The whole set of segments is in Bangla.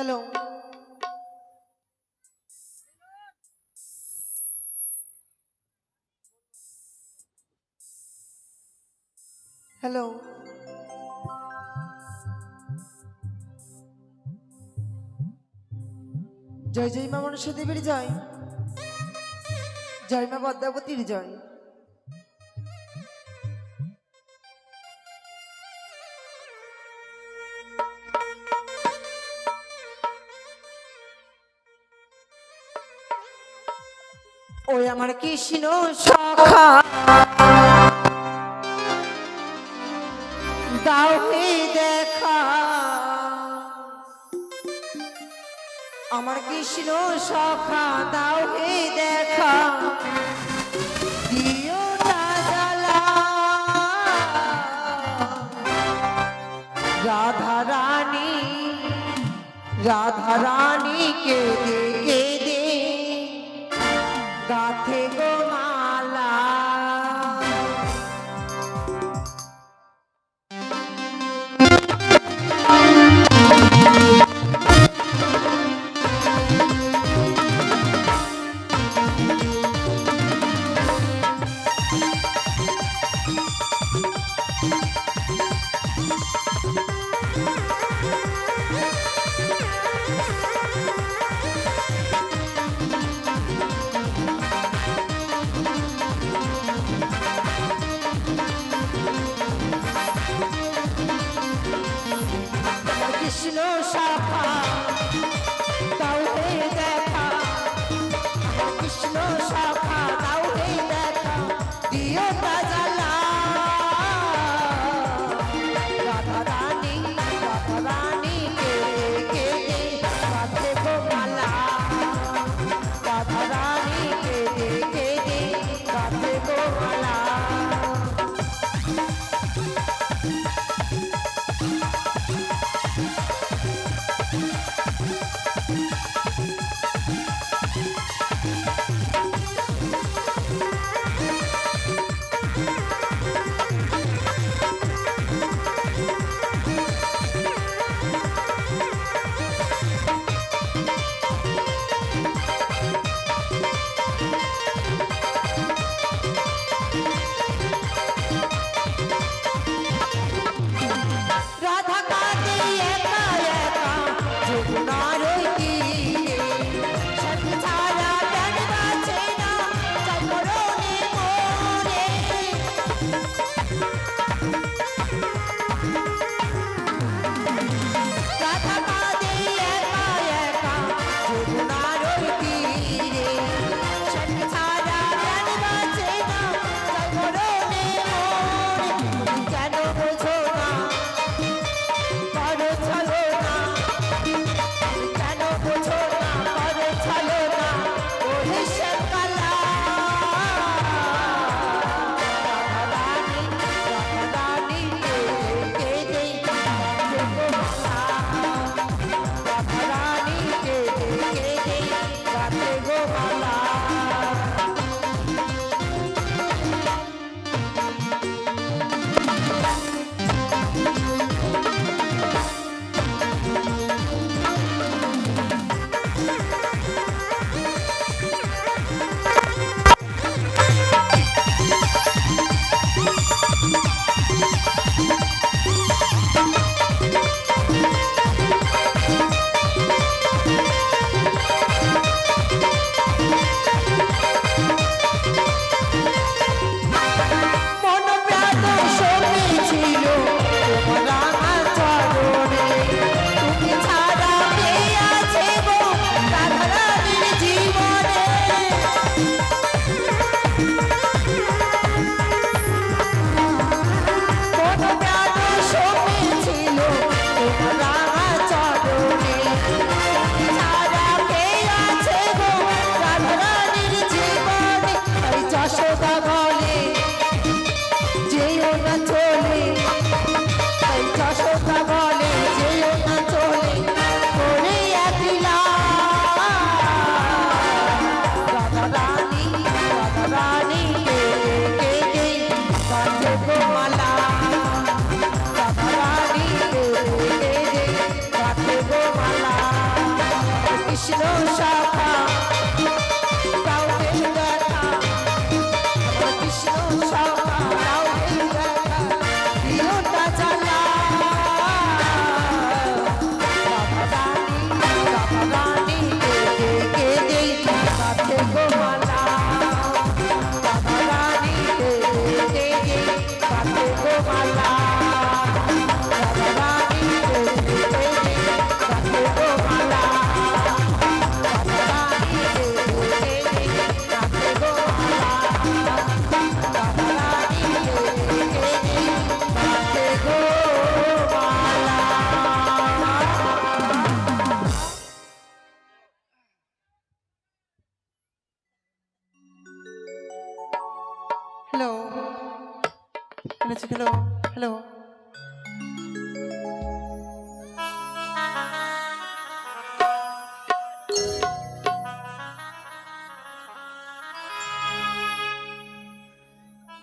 হ্যালো। হ্যালো। জয় জয় মা মনসা দেবীর জয়। জয় মা পদ্মাবতীর জয়। আমার কৃষ্ণ সখা। দাও দেখা। আমার কৃষ্ণ সখা, দাও হে দেখা। রাধা রানী রাধা রানী কে দে কে দে গাথে গো ছিল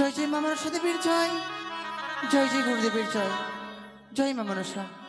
জয় জয় মামানসা দেবীর জয়। জয় জয় গুরুদেবীর জয়। জয় মামানসা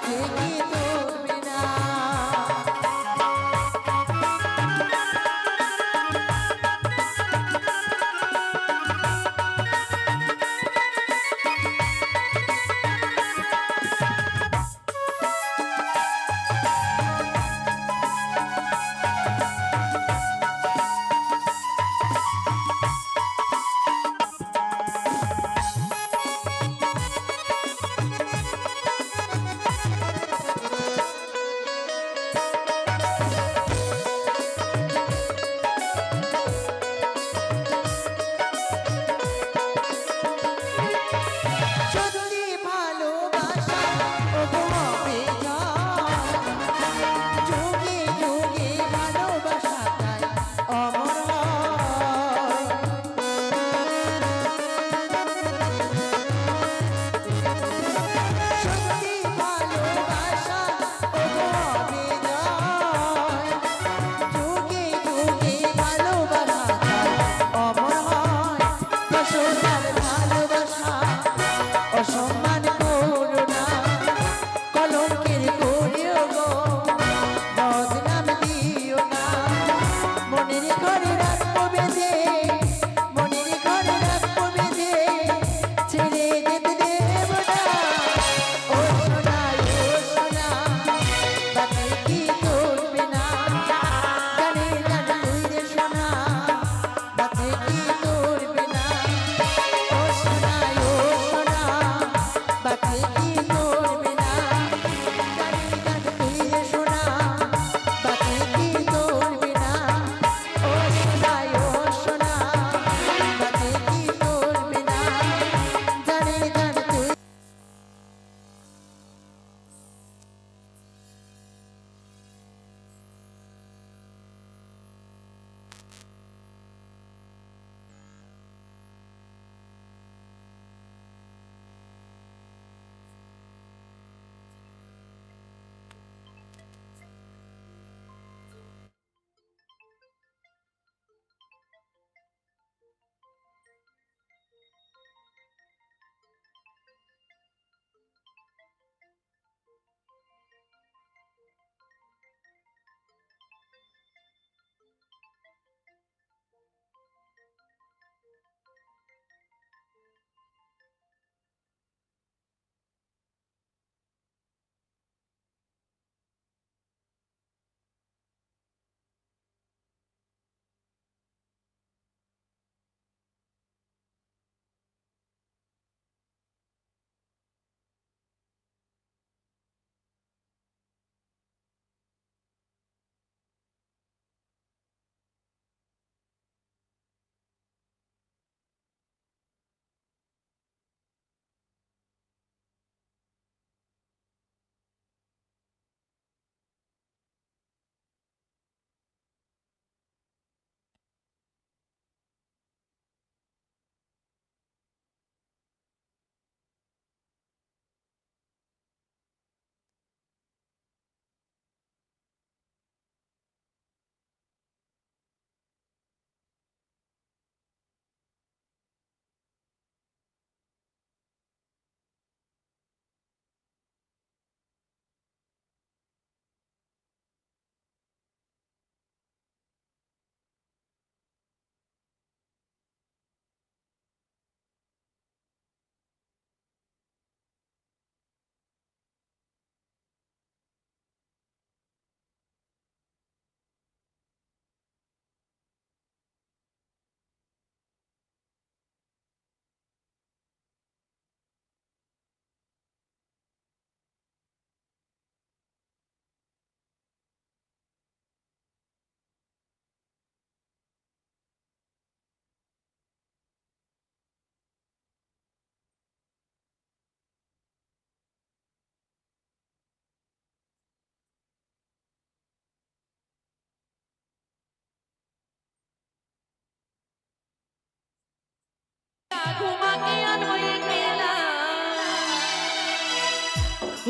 থেকে তো Oh,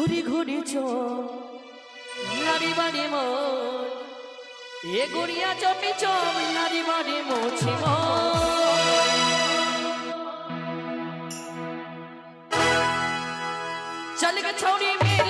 ঘুরি ঘুরি চারি বাড়ি মন। এ গুড়িয়া চপি চারি বাড়ি মোছি চল গে ছৌড়ি মেরে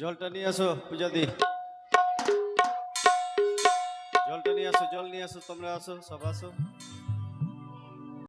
জলটা নিয়ে আসো পূজা দি জলটা নিয়ে আসো, জল নিয়ে আসো, তোমরা আসো, সব আসো।